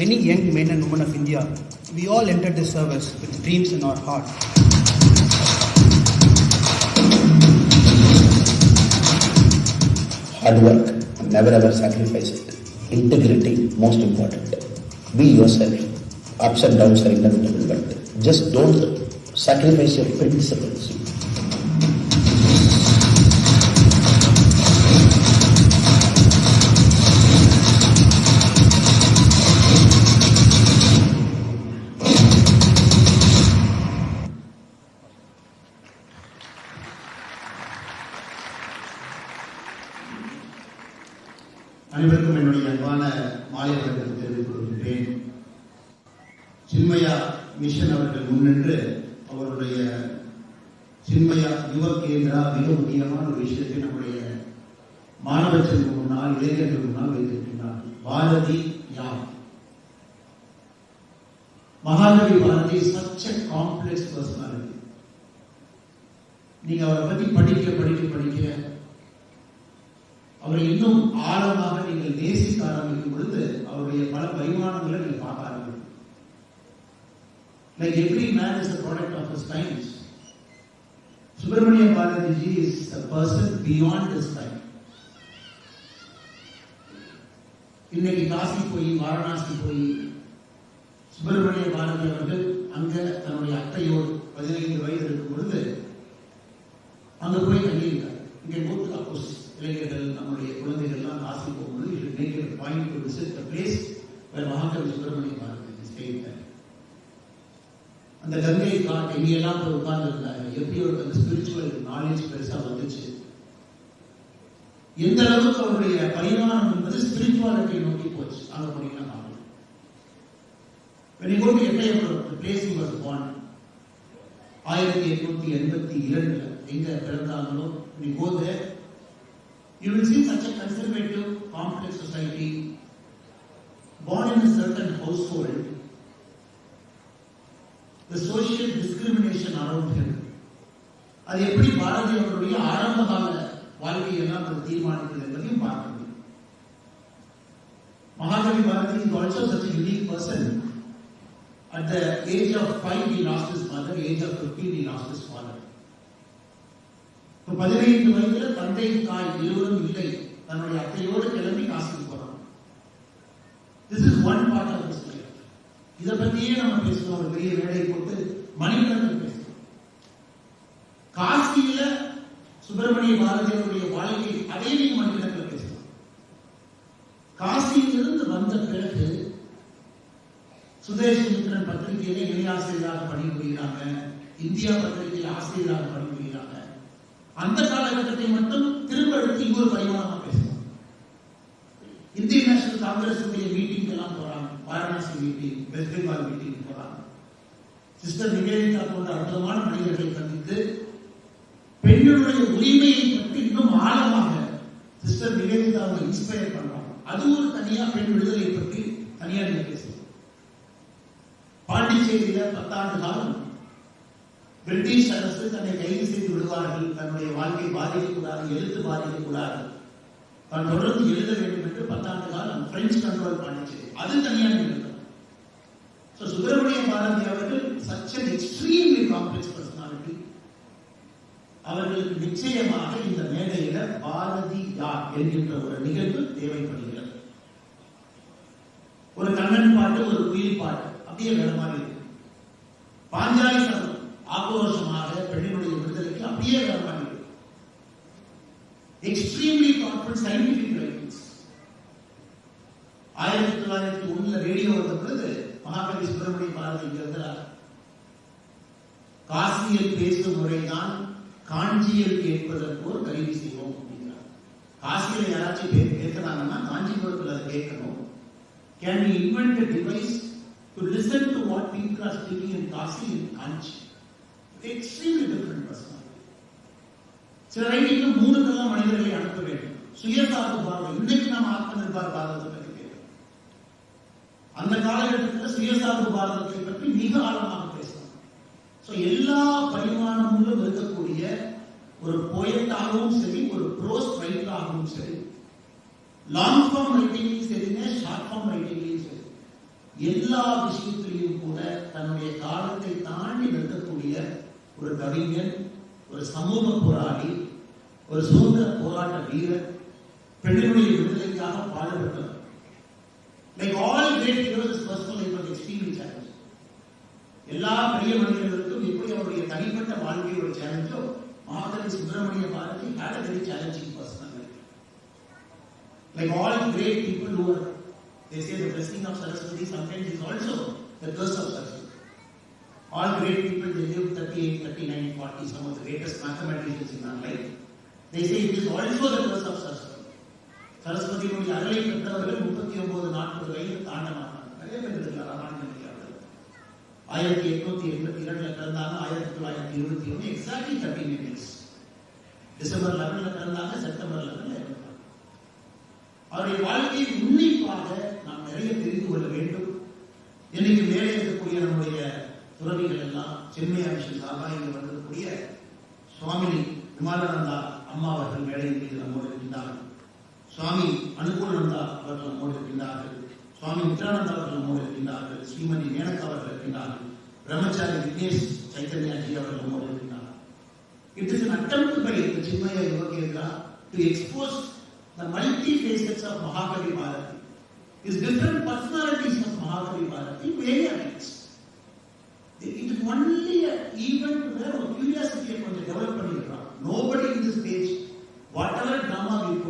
many young men and women of India, we all entered this service with dreams in our heart. hard work, never ever sacrifice it. Integrity, most important. Be yourself. Ups and downs are inevitable, but just don't sacrifice your principles. Chinmaya Mission அவர்கள் முன்னின்று அவருடைய சின்மயா யுவ கேந்திரா மிக முக்கியமான ஒரு விஷயத்தை நம்முடைய மாணவ செல்வம் முன்னால் இளைஞர்கள் முன்னால் வைத்திருக்கின்றார். பாரதி யார்? Mahakavi Bharathi such a complex personality நீங்க அவரை பத்தி படிக்க படிக்க படிக்க அவரை இன்னும் ஆழமாக நீங்கள் நேசிக்க ஆரம்பிக்கும் பொழுது அவருடைய பல பரிமாணங்களை நீங்கள் பார்க்க Like every man is the product of his times Subramanian Bharathiji is a person beyond his time. இன்னைக்கு காசி போய் வாரணாசி போய் சுப்பிரமணிய பாரதி அவர்கள் கங்கை காட் எங்கெல்லாம் போய் உட்கார்ந்துருந்தாங்க எப்படி ஒரு அந்த ஸ்பிரிச்சுவல் நாலேஜ் பெருசா வந்துச்சு எந்த அளவுக்கு அவருடைய பரிமாணம் என்பது ஸ்பிரிச்சுவாலிட்டியை நோக்கி போச்சு அங்க போனீங்கன்னா பார்க்கலாம் When you go to Eppayapur, the place he was born, ஆயிரத்தி எட்நூத்தி எண்பத்தி இரண்டுல எங்க பிறந்தாங்களோ நீ go there you will see such a conservative complex society born in a certain household the social discrimination around him அது எப்படி பாரதி அவருடைய ஆரம்ப கால வாழ்க்கையெல்லாம் அது தீர்மானிக்கிறது என்பதையும் பார்க்க முடியும் Mahakavi Bharathi is also such a unique person. At the age of five, he lost his mother. Age of fifteen, he lost his father. இப்போ பதினைந்து வயதுல தந்தை தாய் இருவரும் இல்லை. தன்னுடைய அத்தையோடு கிளம்பி காசுக்கு போறான் this is one part of இதை பத்தியே நம்ம பேசுறோம் ஒரு பெரிய வேலை போட்டு மணிகண்டன் பேசுறோம் காசியில சுப்பிரமணிய பாரதியருடைய வாழ்க்கை அதே மணிகண்டன் மணிக்கணக்கில் பேசலாம் காசியிலிருந்து வந்த பிறகு சுதேசமித்திரன் பத்திரிகையில இணை ஆசிரியராக பணிபுரிகிறாங்க இந்தியா பத்திரிகையில் ஆசிரியராக பணிபுரிகிறாங்க. அந்த காலகட்டத்தை மட்டும் திரும்ப எடுத்து இன்னொரு பரிமாணமா பேசணும் இந்திய நேஷனல் காங்கிரஸ் மீட்டிங் எல்லாம் போறாங்க. வாரணாசி மீட்டிங் வெஸ்ட் பெங்கால் மீட்டிங் போறாங்க. சிஸ்டர் நிவேதிதா போன்ற அற்புதமான மனிதர்களை சந்தித்து பெண்களுடைய உரிமையை பற்றி இன்னும் ஆழமாக சிஸ்டர் நிவேதிதாவை இன்ஸ்பயர் பண்றாங்க அது ஒரு தனியா பெண் விடுதலை பற்றி தனியா நீங்க பேசுவோம் பாண்டிச்சேரியில பத்தாண்டு காலம் பிரிட்டிஷ் அரசு தன்னை கைது செய்து விடுவார்கள். தன்னுடைய வாழ்க்கை பாதிக்கக்கூடாது எழுத்து பாதிக்கக்கூடாது தான் தொடர்ந்து எழுத வேண்டும் என்று பத்தாண்டு காலம் பிரெஞ்சு கண்ட்ரோல் பாண்டிச்சேரி. அது தனியாக ஸோ சுப்பிரமணிய பாரதி அவர்கள் such an extremely complex personality அவர்களுக்கு நிச்சயமாக இந்த மேடையில பாரதி யார் என்கின்ற ஒரு நிகழ்வு தேவைப்படுகிறது. ஒரு கண்ணன் பாட்டு ஒரு குயில் பாட்டு அப்படியே வேற மாதிரி இருக்கு. பாஞ்சாலி சபதம் ஆக்ரோஷமாக பெண்ணினுடைய விடுதலைக்கு அப்படியே வேற மாதிரி இருக்கு எக்ஸ்ட்ரீம்லி கான்பிடன்ட் சயின்டிபிக் ரைட்டிங்ஸ் ஆயிரத்தி தொள்ளாயிரத்தி ஒண்ணுல ரேடியோ வந்த பொழுது மகாகவி சுப்பிரமணிய பாரதி இங்க இருந்தார் காசியில் பேசும் முறைதான் காஞ்சியல் கேட்பதற்கு ஒரு கருவி செய்வோம் அப்படிங்கிறார். காசியில் யாராச்சும் கேட்கிறாங்கன்னா காஞ்சிபுரத்தில் அதை கேட்கணும். Can you invent a device to listen to what people are speaking in Kasi in Kanchi. Extremely different personality. சில ரைட்டிங்ல மூணுக்கெல்லாம் மனிதர்களை அனுப்ப வேண்டும். சுயசார்பு பார்வை. இன்னைக்கு நாம் ஆத்ம நிர்பார் பாரதத்தை பற்றி கேட்கிறோம் அந்த காலகட்டத்தில் சுயசார்பு பாரதத்தை பற்றி மிக ஆழமாக ஸோ எல்லா பரிமாணங்களும் இருக்கக்கூடிய ஒரு போயட்டாகவும் சரி ஒரு ப்ரோஸ் ரைட்டராகவும் சரி லாங் ஃபார்ம் ரைட்டிங்லையும் சரிங்க ஷார்ட் ஃபார்ம் ரைட்டிங்லையும் சரி எல்லா விஷயத்திலையும் கூட தன்னுடைய காலத்தை தாண்டி நிற்கக்கூடிய ஒரு கவிஞன் ஒரு சமூக போராளி ஒரு சுதந்திர போராட்ட வீரர் பெண்களுடைய விடுதலைக்காக பாடுபட்டவர். Like all great heroes personal life of extreme challenge எல்லா பெரிய மனிதர்களுக்கும் எப்படி அவருடைய தனிப்பட்ட வாழ்க்கை ஒரு சேலஞ்சோ Mahakavi Subramania Bharathi had a very challenging personal life. Like all great people who are, they say the blessing of Saraswati sometimes is also the curse of Saraswati. All great people, they live 38, 39, 40, some of the greatest mathematicians in our life. They say it is also the curse of Saraswati. சரஸ்வதியினுடைய அருளை பெற்றவர்கள் முப்பத்தி ஒன்பது நாற்பது வயது தாண்ட மாட்டாங்க நிறைய பேர் இருக்கிறார் ராமானுஜன் அவர்கள் ஆயிரத்தி எட்நூத்தி எண்பத்தி இரண்டுல பிறந்தாங்க. ஆயிரத்தி தொள்ளாயிரத்தி இருபத்தி ஒன்று எக்ஸாக்ட்லி தேர்ட்டின் இயர்ஸ் டிசம்பர் லெவன்ல பிறந்தாங்க செப்டம்பர் லெவன்ல இறந்தாங்க. அவருடைய வாழ்க்கையை உன்னிப்பாக நாம் நிறைய தெரிந்து கொள்ள வேண்டும். இன்னைக்கு மேலே இருக்கக்கூடிய நம்முடைய துறவிகள் எல்லாம் சென்னை அபிஷன் சார்பாக இங்கே வந்திருக்கக்கூடிய சுவாமி விமானந்தா அம்மா அவர்கள் மேடையின் மீது நம்மோடு இருக்கின்றார்கள் சுவாமி அனுகூலந்தா அவர்கள் நம்மோடு இருக்கின்றார்கள் சுவாமி மித்ரானந்தா அவர்கள் நம்மோடு இருக்கின்றார்கள் ஸ்ரீமதி மேனகா அவர்கள் இருக்கின்றார்கள் பிரம்மச்சாரி விக்னேஷ் சைத்தன்யாஜி அவர்கள் நம்மோடு இருக்கின்றார்கள் it is an attempt by the Chinmaya Yogendra to expose the multi facets of Mahakavi Bharati. His different personalities of Mahakavi Bharati vary against. It is only an event where ஒரு curiosity கொஞ்சம் develop பண்ணிருக்கான் nobody in this page whatever drama we put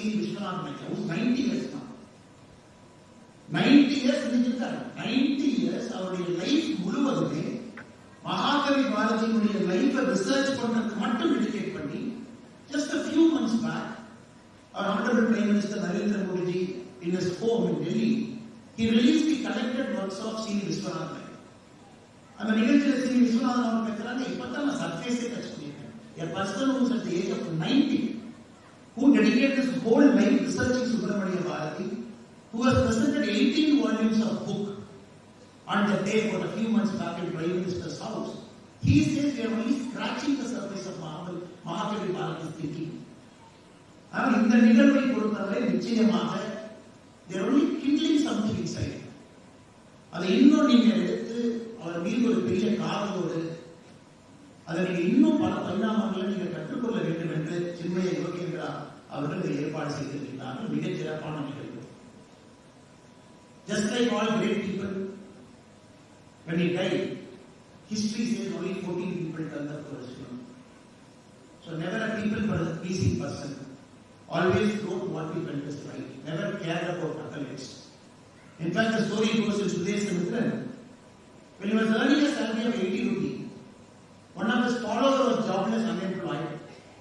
man called C. Vishwanath Mehta who's 90 years now 90 years இருந்திருக்காரு 90 years அவருடைய life முழுவதுமே மகாகவி பாரதியினுடைய லைஃபை research பண்றதுக்கு மட்டும் டெடிகேட் பண்ணி just a few months back our honorable prime minister narendra modi ji in his home in delhi he released the collected works of c viswanath Nayak. அந்த நிகழ்ச்சியில் சி விஸ்வநாதன் அவர் பேசுறாங்க இப்பதான் நான் சர்ஃபேஸே டச் பண்ணியிருக்கேன் a person who is at the age of 90 who dedicated his whole life researching Subramanya Bharati, who has presented 18 volumes of book on the day for a few months back in Prime Minister's house. He says we are only scratching the surface of Mahaval, Mahakavi Bharati's thinking. ஆனால் இந்த நிகழ்வை பொறுத்தவரை நிச்சயமாக தேர் only kindling something inside. அதை இன்னும் நீங்க எடுத்து அவர் மீது ஒரு பெரிய காதலோடு அதை நீங்க இன்னும் பல பரிணாமங்களை அவர்கள் இதை ஏற்பாடு செய்திருக்கிறார்கள் மிகச் சிறப்பான நிகழ்வு Just like all great people, when he died, history says only 14 people turned up to his funeral. So never a people but a pleasing person. Always wrote what he felt is right. Never cared about accolades. In fact, the story goes in Sudesh Samitran. When he was earning a salary of 80 rupees, one of his followers was jobless, unemployed.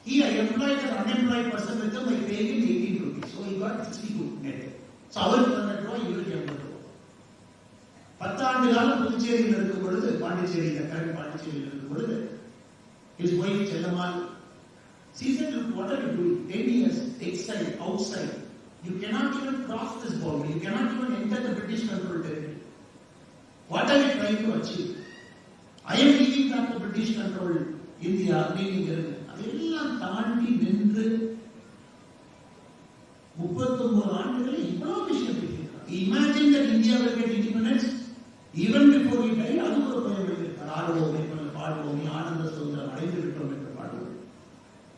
He employed an unemployed person with him by paying him 18 rupees. So he got 62 net. So அவருக்கு பன்னெண்டு ரூபாய் இவருக்கு எண்பது ரூபாய் பத்தாண்டு காலம் புதுச்சேரியில் இருக்கும் பொழுது பாண்டிச்சேரியில் கரண்ட் பாண்டிச்சேரியில் இருக்கும் பொழுது his wife Chellammal she said look what are you doing 10 years exile outside you cannot even cross this boundary you cannot even enter the British controlled territory what are you trying to achieve I am leaving back the British controlled India அப்படிங்கிறது அதெல்லாம் தாண்டி நின்று முப்பத்தொன்பது ஆண்டுகளை இவ்வளவு விஷயம் பேசியிருக்கார் imagine that India will get independence even before he died அது ஒரு பயம் எழுதியிருக்கார் ஆடுவோமே பாடுவோமே ஆனந்த சுதந்திரம் அடைந்து விட்டோம் என்று பாடுவோம்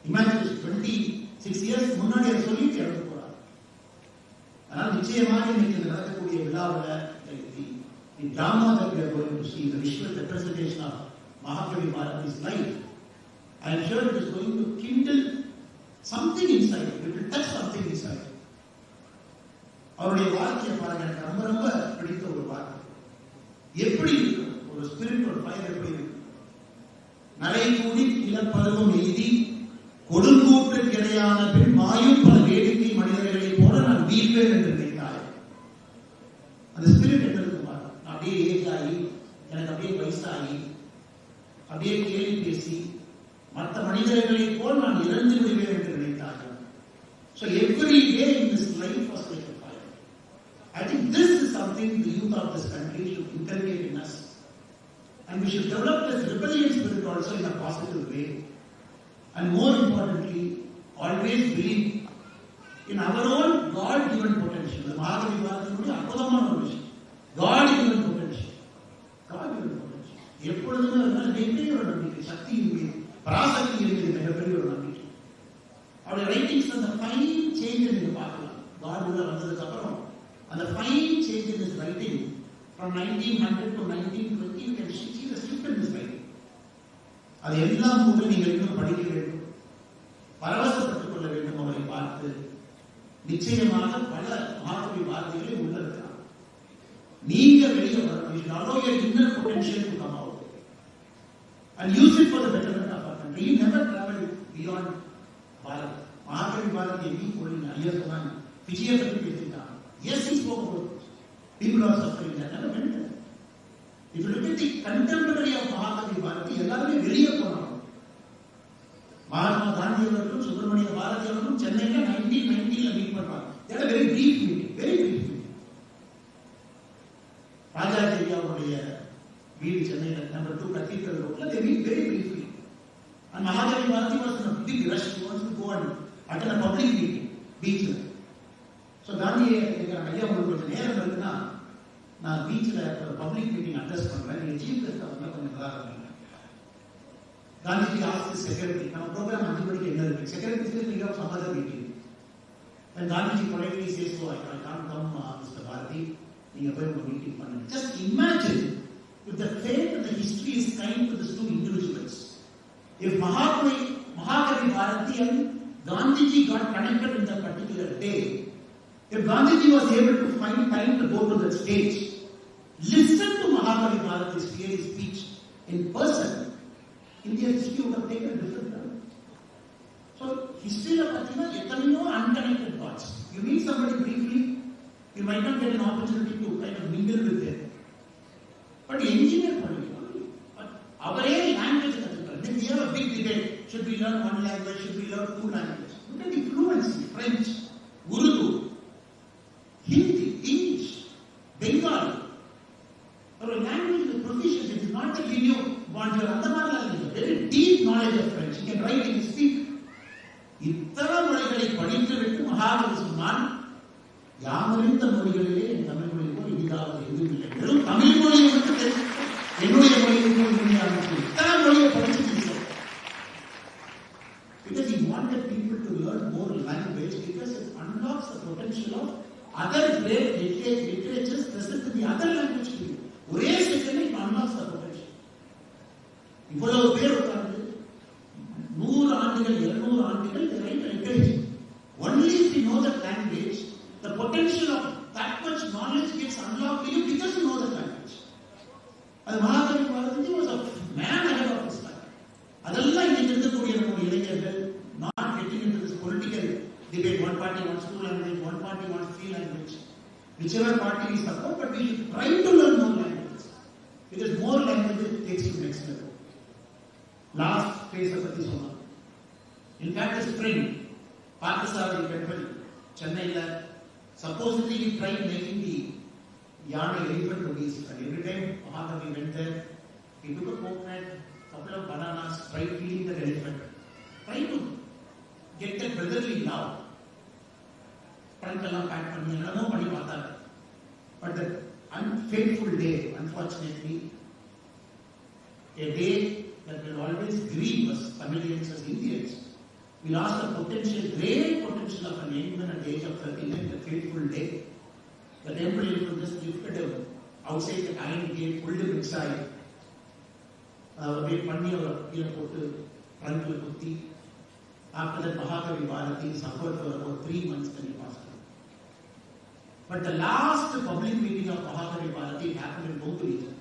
இமேஜின் டுவெண்ட்டி சிக்ஸ் இயர்ஸ் முன்னாடி அதை சொல்லிட்டு இறந்து போறார் ஆனால் நிச்சயமாக இன்னைக்கு இது நடக்கக்கூடிய விழாவில் the drama that we are going to see, the visual representation of Mahakavi Bharati's life, I am sure it is going to kindle something inside, it will touch something inside. அவருடைய வாழ்க்கையை பாருங்க. எனக்கு ரொம்ப ரொம்ப பிடித்த ஒரு வார்த்தை எப்படி இருக்கும் ஒரு ஸ்பிரிட் ஒரு ஃபயர் எப்படி இருக்கு? நரை கூடி இளப்பருவம் எழுதி கொடுங்கூற்று கிடையான பின் மாயும் பல வேடிக்கை மனிதர்களைப் போல நான் வீழ்வேன் என்று நினைத்தாய். அந்த ஸ்பிரிட் என்ன இருக்கு நான் அப்படியே ஏஜ் ஆகி எனக்கு அப்படியே வயசாகி அப்படியே கேள்வி பேசி மற்ற மனிதர்களைப் போல் நான் இறந்து விடுவேன் என்று நினைத்தார்கள் So every day in this life was like a fire. I think this is something the youth of this country should inculcate in us. And we should develop this rebellion spirit also in a positive way. And more importantly, always believe in our own God-given potential. இந்த மகாகவி பாரதியினுடைய அற்புதமான ஒரு விஷயம். God-given potential. God-given potential. எப்பொழுதுமே ஒரு நல்ல மிகப்பெரிய ஒரு நம்பிக்கை சக்தியின் மீது பராசக்தி இருக்குது மிகப்பெரிய ஒரு நம்பிக்கை. அவருடைய ரைட்டிங்ஸ் அந்த ஃபைன் சேஞ்ச் நீங்க பார்க்கலாம். காட் வந்ததுக்கு அப்புறம் அந்த fine change in is writing from nineteen hundred to nineteen twenty you can see the shift in is writing அது எல்லாம் கூட நீங்கள் இன்னும் படிக்க வேண்டும். பரவசப்பட்டுக் கொள்ள வேண்டும் அவரை பார்த்து. நிச்சயமாக பல மகாகவி வார்த்தைகளை உள்ள இருக்கலாம். நீங்க வெளியே வரணும் inner potential allow your inner potential to come out. And use சொன்னாங்க விஜய பற்றி பேசிட்டாங்க எஸ் இஸ் போக people are suffering that never went there if you look at the contemporary of மகாகவி பாரதி எல்லாருமே வெளியே போனாங்க மகாத்மா காந்தி அவர்களும் சுப்பிரமணிய பாரதி அவர்களும் சென்னையில நைன்டீன் நைன்டீன்ல மீட் பண்றாங்க that very brief meeting very brief meeting Rajaji அவருடைய வீடு சென்னையில நம்பர் டூ கத்தீட்ரல் ரோட்ல they meet very briefly and Mahakavi Bharathi was in big rush he wants to go and attend a public meeting பீச்ல நான் பீச்சில் ஒரு public meeting address பண்றேன் நீங்க சீஃப் கெஸ்ட் வந்து கொஞ்சம் நல்லா இருக்கீங்க காந்திஜி ஆஸ்து செக்ரட்டரி நம்ம ப்ரோக்ராம் அஞ்சு மணிக்கு என்ன இருக்கு secretary says we have some other meeting and Gandhiji politely says so I I can't come uh, Mr. Bharati நீங்க போய் உங்க மீட்டிங் பண்ணுங்க just imagine if the fate and the history is kind to these two individuals if Mahatma Mahakavi Bharati and Gandhiji got connected in that particular day if Gandhiji was able to find time to go to that stage listen to Mahakavi Bharati's fiery speech in person India history would have taken a different turn. So, history பார்த்தீங்கன்னா எத்தனையோ unconnected parts. You meet somebody briefly, you might not get an opportunity to kind of mingle with them. But engineer பண்ணிக்கலாம். But அவரே language கத்துக்கிறார். Then we have a big debate. Should we learn one language? Should we learn two languages? Look at the fluency. French, Because he wanted people to learn more language because it unlocks the potential of other great literate- literatures present in the other language to you. ஒரே second it unlocks the potential. இவ்வளவு பேர் party wants two language, one party wants three language. Whichever party we support, but we are try to learn more languages. Because more languages takes takes to next level. Last phase of this one. In fact, the spring, Pakistan in February, Chennai, supposedly he tried making the yarn elephant movies. And every time Mahatavi went there, he took a coconut, couple of bananas, tried feeding the elephant. Try to get that brotherly love. trunk எல்லாம் back பண்ணி என்னமோ பண்ணி பார்த்தாங்க but that unfaithful day unfortunately a day that will always grieve us Tamilians as Indians. We lost the potential, great potential of an young man at the age of 39, the fateful day. The temple elephant just lifted him outside the iron gate, pulled him inside. அவர் போய் பண்ணி அவர் கீழே போட்டு ட்ரங்க்ல குத்தி after that Mahakavi Bharathi suffer for about three months then pass but the last public meeting of Mahakali Bharati happened in Mongolita.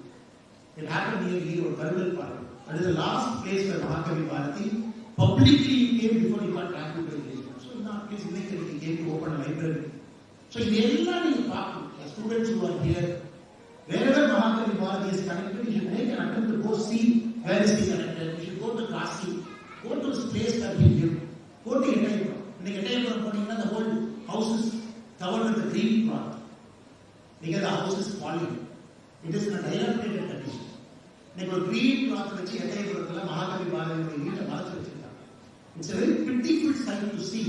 It happened near here or Karudal Park. That is the last place where Mahakali Bharati publicly came before he got tackled by So in that case, eventually he came to open a library. So in park. the students who are here, wherever Mahakali Bharati is connected, you should make an attempt to go see where is he connected. You should go to Kasi, go to the place that he lived, go to Etaipur. In the Etaipur, the whole houses is covered with a green cloth. Because the house is falling. It is in a dilapidated condition. இன்னைக்கு ஒரு green cloth வச்சு எட்டயபுரத்துல மகாகவி பாரதியுடைய வீட்டை மறைச்சு வச்சிருக்காங்க It's a very pitiful sight to see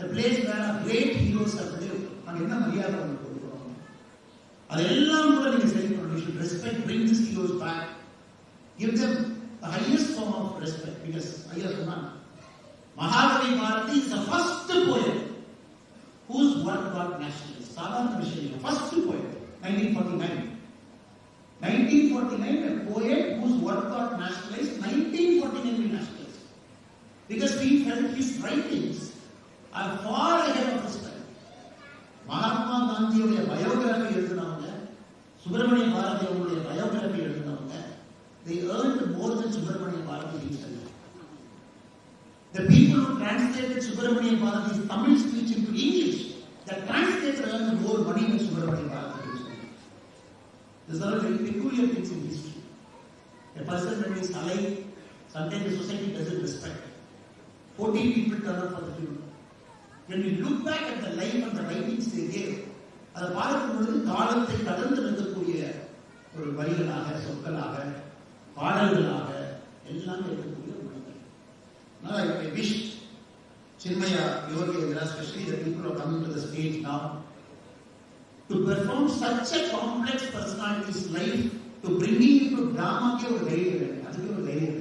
the place where our great heroes have lived. நாங்க என்ன மரியாதை அவங்களுக்கு கொடுக்குறோம் அதெல்லாம் கூட நீங்க சரி பண்ணணும் you should respect bring this heroes back give them the highest form of respect because ஐயா சொன்னாங்க Mahakavi Bharathi is the first poet whose work got nationalized சாதாரண விஷயம் இல்லை first poet 1949 1949 a poet whose work got nationalized 1949 we nationalized because we felt his writings are far ahead of his time Mahatma காந்தியுடைய biography எழுதினவங்க சுப்பிரமணிய பாரதி அவங்களுடைய biography எழுதினவங்க they earned more than Subramania Bharathi himself the people who translated Subramania பாரதி's Tamil speech into English the translator earned more money than Subramania Bharathi himself these are very peculiar things in history a person when he is alive sometimes the society doesn't respect 14 people turn up for the funeral when we look back at the life and the writings they gave அதை பார்க்கும் பொழுது காலத்தை கடந்து நிற்கக்கூடிய ஒரு வரிகளாக சொற்களாக பாடல்களாக எல்லாம் இருக்கக்கூடிய மொழிகள் Now I, I wish Chinmaya, Yogendra, especially the people who are coming to the stage now, to perform such a complex personality's life, to bring it to drama, ke ஒரு தைரியம் அதுக்கு ஒரு தைரியம்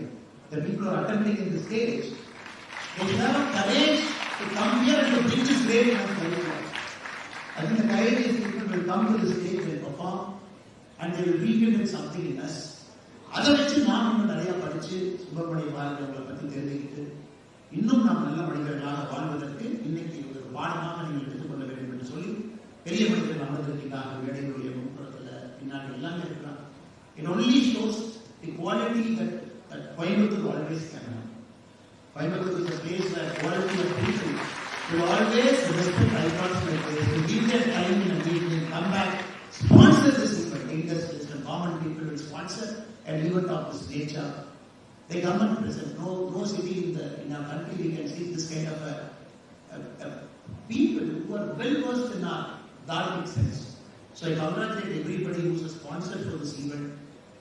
The people are attempting in the stage, they have courage to come here and to bring this way in our career. I think the courageous people will come to the stage and perform and they will rekindle something in us. அதை வச்சு நாம் இன்னும் நிறைய படிச்சு சுப்பிரமணிய பாரதியவர்களை பத்தி தெரிஞ்சுக்கிட்டு இன்னும் நாம் நல்ல மனிதர்களாக வாழ்வதற்கு இன்னைக்கு ஒரு பாடமாக நீங்கள் பெரிய மனிதர்கள் அமர்ந்திருக்கிறாங்க மேடைகளுடைய முன்புறத்துல பின்னாடி எல்லாமே இருக்கிறாங்க it only shows the quality that that Coimbatore always can Coimbatore is a place where quality of people will always respect icons like this, to give their time in a meeting, come back, sponsor this event, industries and common people will sponsor an event of this nature. They come and present. No, no city in the in our country we can see this kind of a, a, a people who are well versed in our Dharmic sense. So I congratulate everybody who is a sponsor for this event.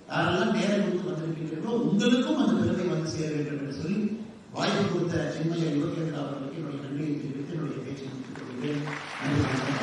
யாரெல்லாம் நேரம் கொடுத்து வந்திருக்கிறீர்களோ உங்களுக்கும் அந்த பெருமை வந்து சேர வேண்டும் என்று சொல்லி வாய்ப்பு கொடுத்த சென்னையை யுவகேந்திரா அவர்களுக்கு என்னுடைய நன்றியை தெரிவித்து என்னுடைய பேச்சு முடித்துக் கொள்கிறேன்